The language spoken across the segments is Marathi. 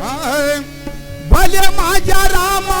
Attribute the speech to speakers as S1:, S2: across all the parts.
S1: भले माझ्या रामा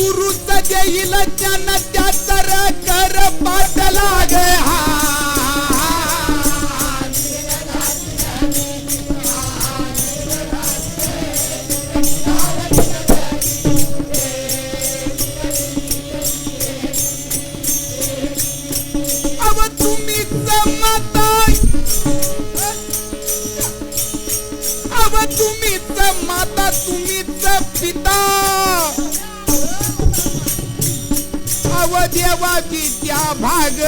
S1: पुरुष देईल त्यांना त्याचा कर पाठ लागे तुम्ही माता अव तुम्हीच माता तुम्हीच पिता अव देवा विद्या भाग.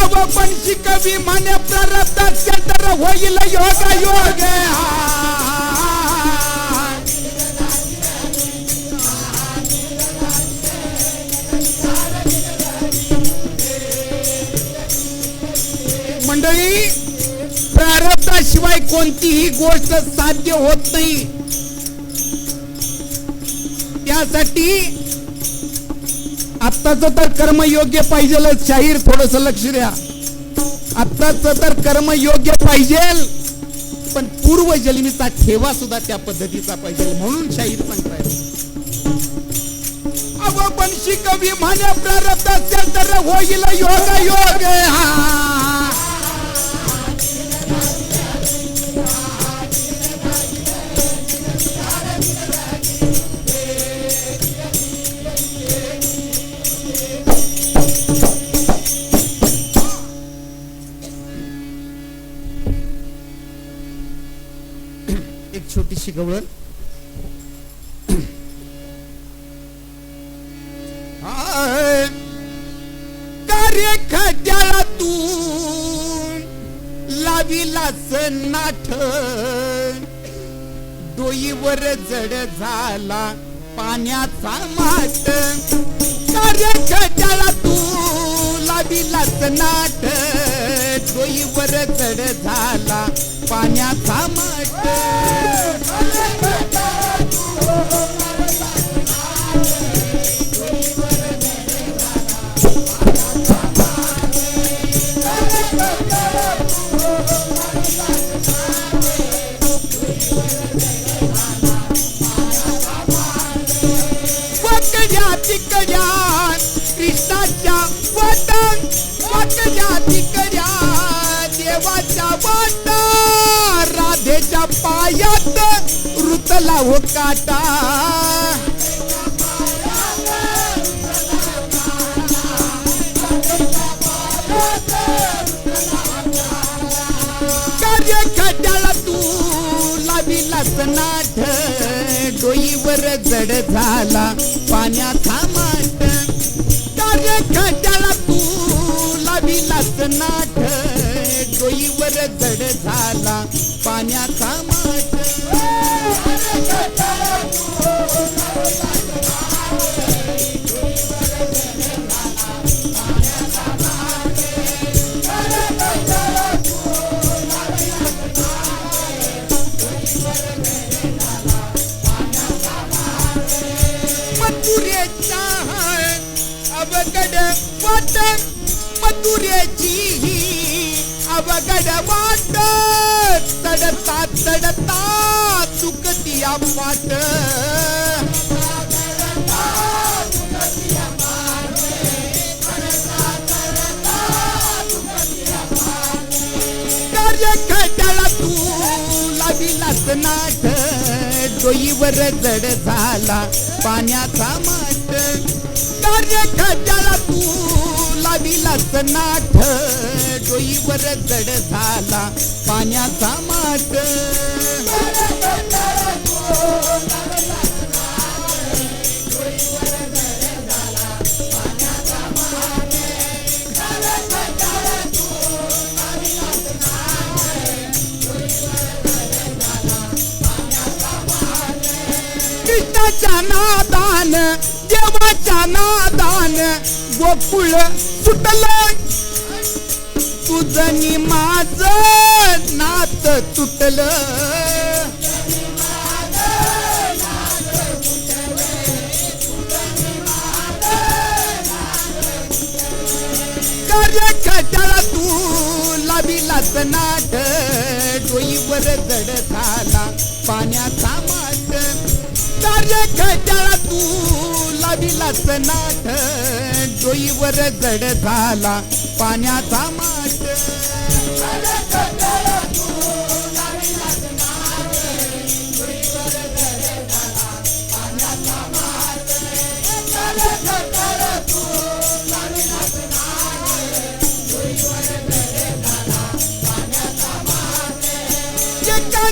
S1: अव पण शिकवी म्हणे प्रारब्ध तर होईल योग योग. मंडळी प्रारब्धाशिवाय कोणतीही गोष्ट साध्य होत नाही. त्यासाठी आत्ताच तर कर्म योग्य पाहिजे शाहीर थोडस लक्ष द्या. आत्ताच तर कर्म योग्य पाहिजे पण पूर्व जन्मीचा ठेवा सुद्धा त्या पद्धतीचा पाहिजे म्हणून शाहीर सांगताय अव पण शिकवी म्हणे प्रारब्ध असेल तर होईल योग योग हा शिकवलं? कार्य खट्याला तू लाविलास नाठ. डोईवर जड झाला पाण्याचा माठ. कार्य खट्याला तू लाविलास नाठ डोईवर चढ झाला पाण्याचा माठ उकाटा काटा. कार्य खड्याला तू लाविलास नाठ डोईवर जड झाला पाण्याचा माठ कार्य खड्याला तू लाविलास नाठ डोईवर जड झाला पाण्याचा मथुरेची ही अवघड वाट. तडता तडता चुकती पाट कार्य तू लाविलास नाट. डोईवर जड झाला पाण्याचा माठ कार्य खड्याला तू गावीला सनाठ डोईवर जड झाला पाण्याचा माठ. कृष्णाच्या नादान देवाच्या नादान गोकुळ सुटलं तुझं नि माझ नात तुटलं कार्य खट्याला तू लाविलास नाट. डोईवर जड झाला पाण्याचा माट. कार्य खट्याला तू लाविलास नाट. डोईवर जड झाला पाण्याचा माट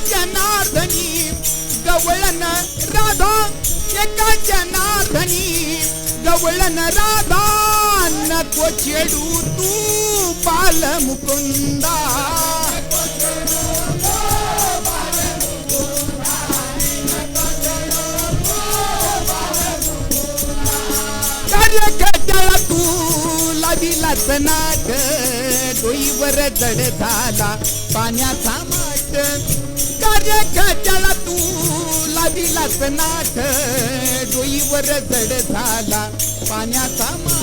S1: जनार्दनी गवळन राधा. एका जनार्दनी गवळन राधा. नको चेडू तू बाल मुकुंदा तू नाट डोईवर जड झाला पाण्याचा माठ कार्य खट्याला तू लाविलास नाट डोईवर जड झाला पाण्याचा माठ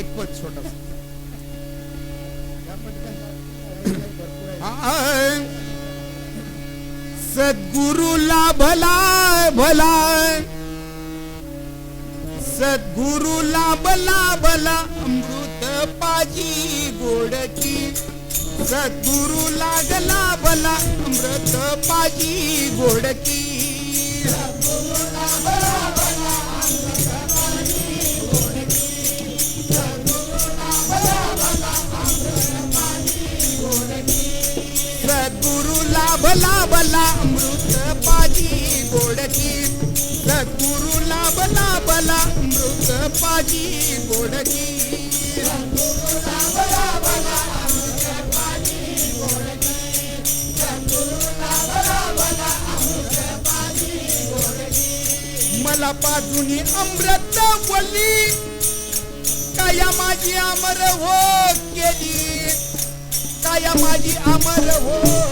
S1: एक पद छोटा सद्गुरुला भला भला सद्गुरुला भला भला. अमृत पाजी गोडकी. सद्गुरु लागला भला. अमृत पाजी गोडकी. लाभला बला अमृत पाजी गोडकी. सद्गुरु लाभला बला अमृत पाजी गोडकी. मला पाजुनी अमृत वल्ली. काया माझी अमर हो केली. काया माझी अमर हो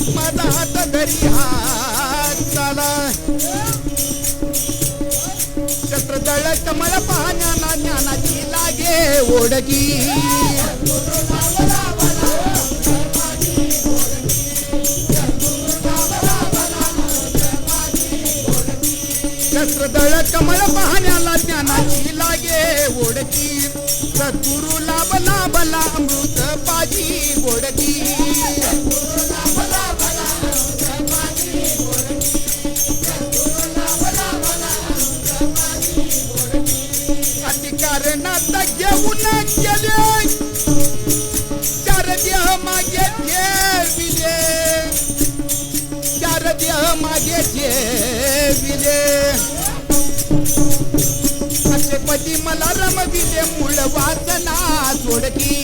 S1: माझा हात धरी हाताला शस्त्र कमळ पाहण्याला ज्ञानाची लागे ओढगी. शस्त्र दळ कमळ पाहण्याला ज्ञानाची लागे ओढगी. सद्गुरू लाभ लाभला अमृत पाजी ओढकी देह मागे ठेविले. असे पती मला रमविले मूळ वासना सोडकी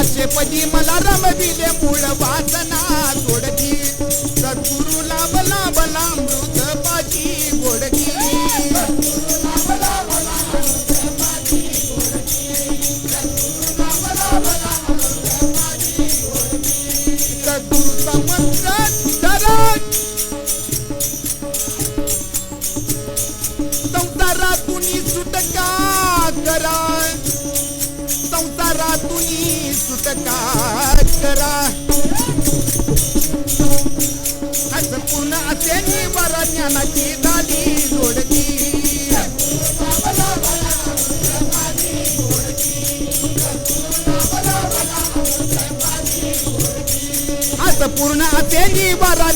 S1: असे पती मला रमविले मूळ वासना सोडकी सद्गुरू लाभ लांब लांब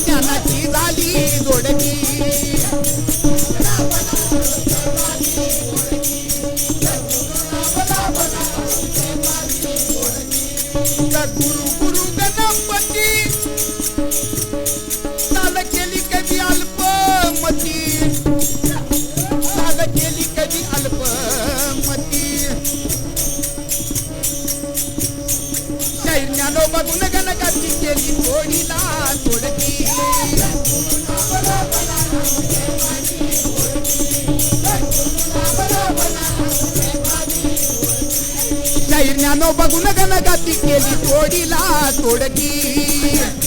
S1: ज्ञानाची झाली जोडकी शाहीर ज्ञानो बघून गणगाची केली थोडीला थोडकी